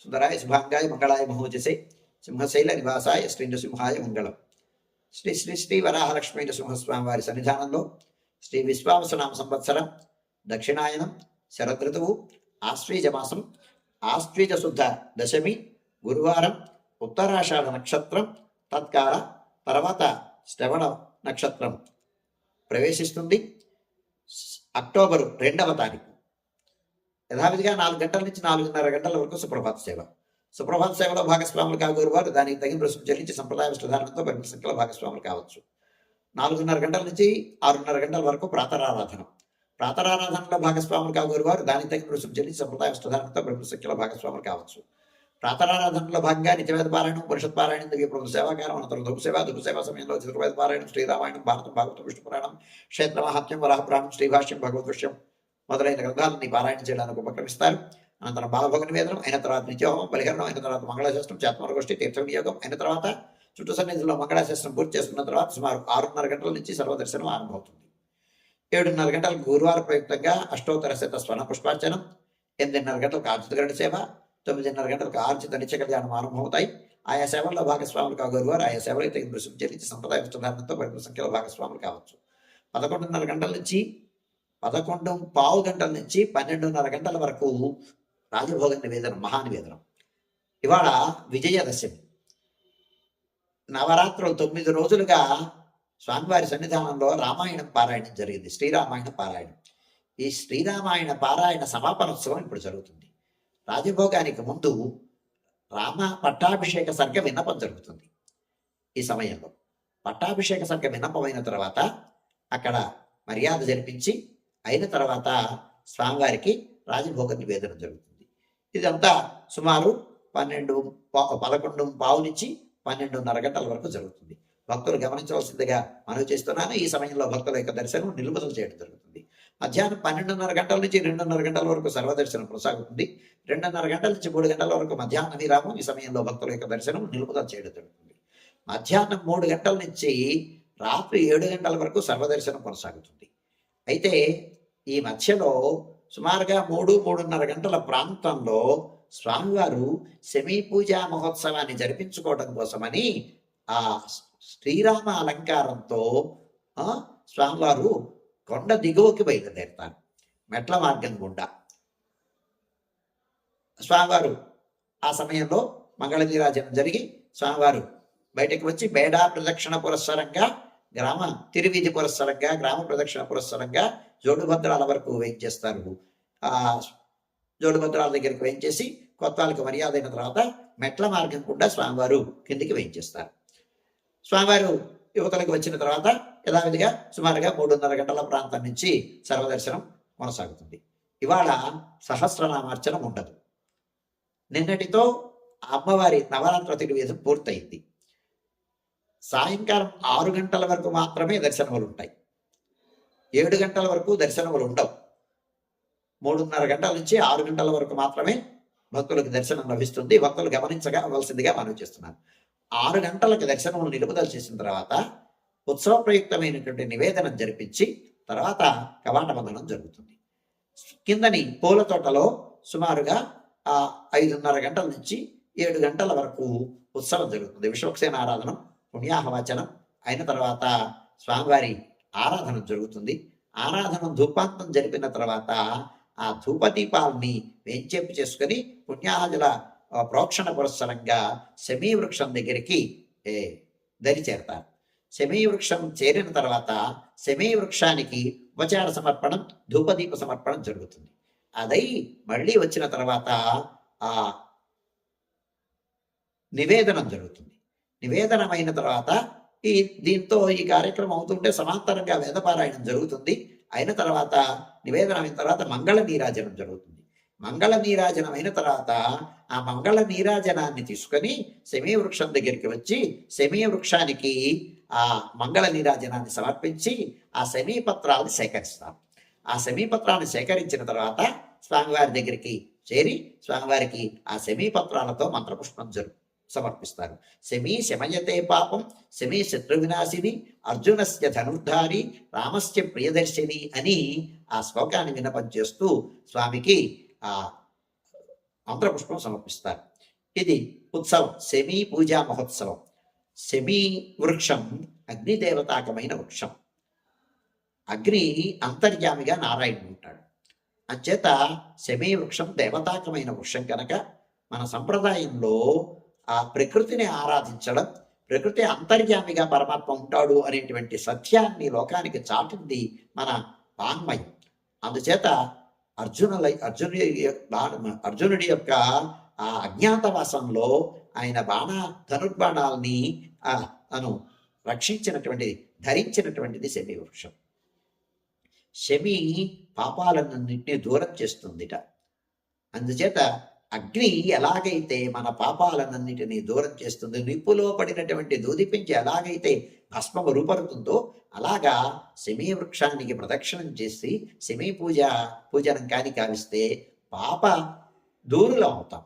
సుందరాయ శుభాంగాయ మంగళాయ మహోజసే సింహశైల నివాసాయ శ్రీ నృసింహాయ మంగళం శ్రీ శ్రీ శ్రీ వరాహలక్ష్మీ నృసింహస్వామి వారి సన్నిధానంలో శ్రీ విశ్వావసనామ సంవత్సరం దక్షిణాయనం శరదృతువు ఆశ్వీజ మాసం ఆశ్వీజ శుద్ధ దశమి గురువారం ఉత్తరాషాఢ నక్షత్రం తత్కాల తర్వాత శ్రవణ నక్షత్రం ప్రవేశిస్తుంది అక్టోబరు రెండవ తారీఖు యథావిధిగా నాలుగు గంటల నుంచి నాలుగున్నర గంటల వరకు సుప్రభాత సేవ. సుప్రభాత సేవలో భాగస్వాములు కాగోరు వారు దానికి తగిన రుసుము చెల్లించి సంప్రదాయ విధానంతో పరిమిత సంఖ్యలో భాగస్వాములు కావచ్చు. నాలుగున్నర గంటల నుంచి ఆరున్నర గంటల వరకు ప్రాతరారాధన. ప్రాతరారాధనలో భాగస్వాములు కాగోరు వారు దానికి తగిన రుసుము చెల్లించి సంప్రదాయ విధానంతో పరిమిత సంఖ్యలో భాగస్వాములు కావచ్చు. ప్రాతరారాధనలో భాగంగా నిత్యవేద పారాయణం పరిషత్ పారాయణం దివ్యప్రభు సేవాకారం అనంతరం దుఃఖ సేవ దుఃఖ సేవ సమయంలో చతుర్వేద పారాయణం శ్రీరామాయణం భారతం భాగవతం విష్ణు పురాణం క్షేత్ర మహాత్మ్యం వరాహ పురాణం శ్రీభాష్యం భగవద్ విషయం మొదలైన గ్రంథాలని పారాయణ చేయడానికి ఉపక్రమిస్తారు. అనంతరం బాలభోగ నివేదనం అయిన తర్వాత నిత్యోహం బలిహరణం అయిన తర్వాత మంగళాశాస్త్రం చాత్మరగోష్ఠి తీర్థ వినియోగం అయిన తర్వాత చుట్టూ సన్నిధిలో మంగళాశాస్త్రం పూర్తి చేసుకున్న తర్వాత సుమారు ఆరున్నర గంటల నుంచి సర్వదర్శనం ఆరంభమవుతుంది. ఏడున్నర గంటలకు గురువారం ప్రయుక్తంగా అష్టోత్తర శత స్వర్ణ పుష్పార్చనం ఎనిమిదిన్నర గంటలకు ఆర్జిత సేవ తొమ్మిదిన్నర గంటలకు ఆర్జిత నిత్య కళ్యాణం ఆరంభమవుతాయి. ఆయా సేవల్లో భాగస్వాములు కాగోరువారు ఆయా సేవలకు తగిన రుసుము చెల్లించి సంప్రదాయ విస్తృధారణతో పరిమిత సంఖ్యలో భాగస్వాములు కావచ్చు. పదకొండున్నర గంటల నుంచి పదకొండు పావు గంటల నుంచి పన్నెండున్నర గంటల వరకు రాజభోగ నివేదనం మహానివేదనం ఇవాళ విజయదశమి. నవరాత్రులు తొమ్మిది రోజులుగా స్వామివారి సన్నిధానంలో రామాయణం పారాయణం జరిగింది శ్రీరామాయణ పారాయణం. ఈ శ్రీరామాయణ పారాయణ సమాపనోత్సవం ఇప్పుడు జరుగుతుంది. రాజభోగానికి ముందు రామ పట్టాభిషేక సర్గ విన్నపం జరుగుతుంది ఈ సమయంలో. పట్టాభిషేక సర్గ విన్నపమైన తర్వాత అక్కడ మర్యాద జరిపించి అయిన తర్వాత స్వామివారికి రాజభోగ నివేదన జరుగుతుంది. ఇదంతా సుమారు పన్నెండు పదకొండు పావు నుంచి పన్నెండున్నర గంటల వరకు జరుగుతుంది. భక్తులు గమనించవలసిందిగా మనవి చేస్తున్నాను. ఈ సమయంలో భక్తుల యొక్క దర్శనం నిలుపుదల చేయడం జరుగుతుంది. మధ్యాహ్నం పన్నెండున్నర గంటల నుంచి రెండున్నర గంటల వరకు సర్వదర్శనం కొనసాగుతుంది. రెండున్నర గంటల నుంచి మూడు గంటల వరకు మధ్యాహ్న విరామం. ఈ సమయంలో భక్తుల యొక్క దర్శనం నిలుపుదల చేయడం జరుగుతుంది. మధ్యాహ్నం మూడు గంటల నుంచి రాత్రి ఏడు గంటల వరకు సర్వదర్శనం కొనసాగుతుంది. అయితే ఈ మధ్యలో సుమారుగా మూడు మూడున్నర గంటల ప్రాంతంలో స్వామివారు సెమీ పూజా మహోత్సవాన్ని జరిపించుకోవడం కోసమని ఆ శ్రీరామ అలంకారంతో ఆ, స్వామివారు కొండ దిగువకి బయలుదేరుతారు. మెట్ల మార్గం గుండా. స్వామివారు ఆ సమయంలో మంగళ నీరాజనం జరిగి స్వామివారు బయటకు వచ్చి బేడా ప్రదక్షిణ పురస్సరంగా గ్రామ తిరువీధి పురస్సరంగా గ్రామ ప్రదక్షిణ పురస్సరంగా జోడుభద్రాల వరకు వేయించేస్తారు. ఆ జోడుభద్రాల దగ్గరికి వేయించేసి కొత్తాలకు మర్యాద అయిన తర్వాత మెట్ల మార్గం గుండా స్వామివారు కిందికి వేయించేస్తారు. స్వామివారు యువతలకు వచ్చిన తర్వాత యథావిధిగా సుమారుగా మూడున్నర గంటల ప్రాంతం నుంచి సర్వదర్శనం కొనసాగుతుంది. ఇవాళ సహస్రనామార్చనం ఉండదు. నిన్నటితో అమ్మవారి నవరాత్ర తిరువేదం పూర్తయింది. సాయంకాలం ఆరు గంటల వరకు మాత్రమే దర్శనములు ఉంటాయి. ఏడు గంటల వరకు దర్శనములు ఉండవు. మూడున్నర గంటల నుంచి ఆరు గంటల వరకు మాత్రమే భక్తులకు దర్శనం లభిస్తుంది. భక్తులు గమనించగా వలసిందిగా చేస్తున్నాను. ఆరు గంటలకు దర్శనములు నిలుపుదల చేసిన తర్వాత ఉత్సవ ప్రయుక్తమైనటువంటి నివేదనం జరిపించి తర్వాత కవాట బంధనం జరుగుతుంది. కిందని పూల తోటలో సుమారుగా ఆ ఐదున్నర గంటల నుంచి ఏడు గంటల వరకు ఉత్సవం జరుగుతుంది. విశ్వక్సేన ఆరాధనం పుణ్యాహవచనం అయిన తర్వాత స్వామివారి ఆరాధన జరుగుతుంది. ఆరాధన ధూపాంతం జరిపిన తర్వాత ఆ ధూపదీపాలని వేంచేపు చేసుకొని పుణ్యాహజల ప్రోక్షణ పురస్సరంగా శమీ వృక్షం దగ్గరికి ఏ, దరి చేరతారు. శమీ వృక్షం చేరిన తర్వాత శమీ వృక్షానికి ఉపచార సమర్పణం ధూపదీప సమర్పణం జరుగుతుంది. అదై మళ్ళీ వచ్చిన తర్వాత ఆ నివేదనం జరుగుతుంది. నివేదనమైన అయిన తర్వాత ఈ దీంతో ఈ కార్యక్రమం అవుతుంటే సమాంతరంగా వేదపారాయణం జరుగుతుంది. అయిన తర్వాత నివేదన అయిన తర్వాత మంగళ నీరాజనం జరుగుతుంది. మంగళ నీరాజనం అయిన తర్వాత ఆ మంగళ నీరాజనాన్ని తీసుకొని శమీ వృక్షం దగ్గరికి వచ్చి శమీ వృక్షానికి ఆ మంగళ నీరాజనాన్ని సమర్పించి ఆ శమీపత్రాలను సేకరిస్తాం. ఆ శమీపత్రాన్ని సేకరించిన తర్వాత స్వామివారి దగ్గరికి చేరి స్వామివారికి ఆ శమీ పత్రాలతో మంత్రపుష్పం జరుగుతుంది సమర్పిస్తారు. శమీ శమయతే పాపం శమీ శత్రు వినాశిని అర్జునస్య ధనుర్ధారి రామస్య ప్రియదర్శిని అని ఆ శ్లోకాన్ని వినపం చేస్తూ స్వామికి ఆ మంత్రపుష్పం సమర్పిస్తారు. ఇది ఉత్సవం సెమీ పూజా మహోత్సవం. సెమీ వృక్షం అగ్నిదేవతాకమైన వృక్షం. అగ్ని అంతర్యామిగా నారాయణుడు ఉంటాడు. అంచేత శమీ వృక్షం దేవతాకమైన వృక్షం కనుక మన సంప్రదాయంలో ఆ ప్రకృతిని ఆరాధించడం ప్రకృతి అంతర్యామిగా పరమాత్మ ఉంటాడు అనేటువంటి సత్యాన్ని లోకానికి చాటింది మన వాంగ్మయం. అందుచేత అర్జునుల అర్జునుడి బాణ- అర్జునుడి యొక్క ఆ అజ్ఞాతవాసంలో ఆయన బాణ ధనుర్బాణాలని ఆ తను రక్షించినటువంటిది ధరించినటువంటిది శమి వృక్షం శమి పాపాలన్నింటినీ దూరం చేస్తుందిట. అందుచేత అగ్ని ఎలాగైతే మన పాపాలన్నింటినీ దూరం చేస్తుంది నిప్పులో పడినటువంటి దూదిపించి ఎలాగైతే భస్మము రూపరుతుందో అలాగా శమీ వృక్షానికి ప్రదక్షిణం చేసి శమీ పూజ పూజనం కాని కావిస్తే పాప దూరులం అవుతాం.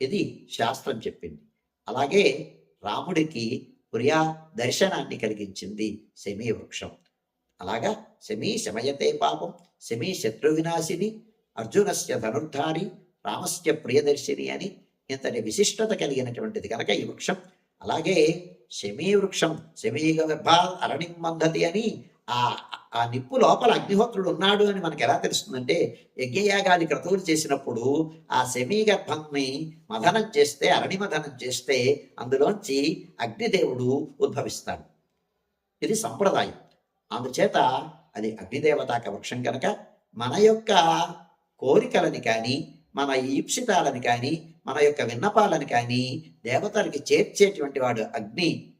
ఇది శాస్త్రం చెప్పింది. అలాగే రాముడికి ప్రియా దర్శనాన్ని కలిగించింది శమీ వృక్షం. అలాగా శమీ శమయతే పాపం శమీ శత్రు వినాశిని అర్జునస్య ధనుర్ధారి రామస్య ప్రియదర్శిని అని ఇంతటి విశిష్టత కలిగినటువంటిది కనుక ఈ వృక్షం. అలాగే శమీ వృక్షం శమీ గర్భా అరణిం అని ఆ ఆ నిప్పు లోపల అగ్నిహోత్రుడు ఉన్నాడు అని మనకు ఎలా తెలుస్తుందంటే యజ్ఞయాగాది క్రతువులు చేసినప్పుడు ఆ శమీ గర్భంని మదనం చేస్తే అరణి మదనం చేస్తే అందులోంచి అగ్నిదేవుడు ఉద్భవిస్తాడు. ఇది సంప్రదాయం. అందుచేత అది అగ్నిదేవతాక వృక్షం కనుక మన యొక్క కోరికలని కానీ మన ఈప్సితాలను కానీ మన యొక్క విన్నపాలను కానీ దేవతలకి చేర్చేటువంటి వాడు అగ్ని.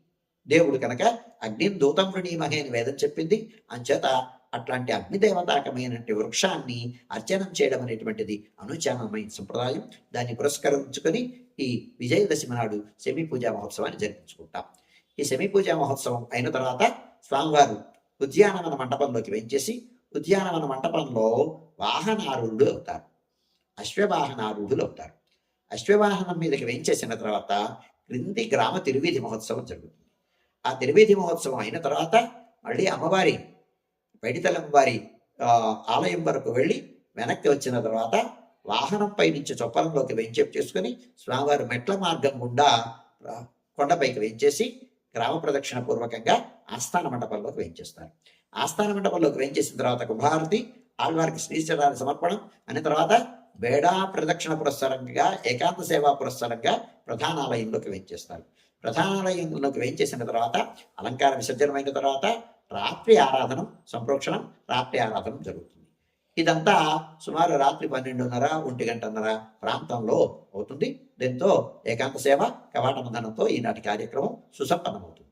దేవుడు కనుక అగ్నిని దూతం వృణీమహే అని వేదం చెప్పింది. అంచేత అట్లాంటి అగ్నిదేవతాకమైనటువంటి వృక్షాన్ని అర్చనం చేయడం అనేటువంటిది అనుచానమైన సంప్రదాయం. దాన్ని పురస్కరించుకొని ఈ విజయదశమి నాడు శమీ పూజా మహోత్సవాన్ని జరిపించుకుంటాం. ఈ శమీ పూజా మహోత్సవం అయిన తర్వాత స్వామివారు ఉద్యానవన మంటపంలోకి వెంచేసి ఉద్యానవన మంటపంలో వాహనారుడు అవుతారు. అశ్వవాహనారూఢులు అవుతారు అశ్వవాహనం మీదకి వెంచేసిన తర్వాత క్రింది గ్రామ తిరువీధి మహోత్సవం జరుగుతుంది. ఆ తిరువీధి మహోత్సవం అయిన తర్వాత మళ్ళీ అమ్మవారి పైడితలమ్మ వారి ఆలయం వరకు వెళ్ళి వెనక్కి వచ్చిన తర్వాత వాహనంపై నుంచి చొప్పలంలోకి వెంచేపు చేసుకుని స్వామివారి మెట్ల మార్గం గుండా కొండపైకి వెంచేసి గ్రామ ప్రదక్షిణ పూర్వకంగా ఆస్థాన మండపంలోకి వేయించేస్తారు. ఆస్థాన మండపంలోకి వేయించేసిన తర్వాత కుంభారతి ఆళ్వారికి శ్రీచరాన్ని సమర్పణం అనే తర్వాత బేడా ప్రదక్షిణ పురస్సరంగా ఏకాంత సేవా పురస్సరంగా ప్రధానాలయంలోకి వేయించేస్తారు ప్రధానాలయంలోకి వేయించేసిన తర్వాత అలంకార విసర్జనమైన తర్వాత రాత్రి ఆరాధనం సంప్రోక్షణం రాత్రి ఆరాధనం జరుగుతుంది. ఇదంతా సుమారు రాత్రి పన్నెండున్నర ఒంటి గంటన్నర ప్రాంతంలో అవుతుంది. దీంతో ఏకాంత సేవ కవాట మందనంతో ఈనాటి కార్యక్రమం సుసంపన్నమవుతుంది.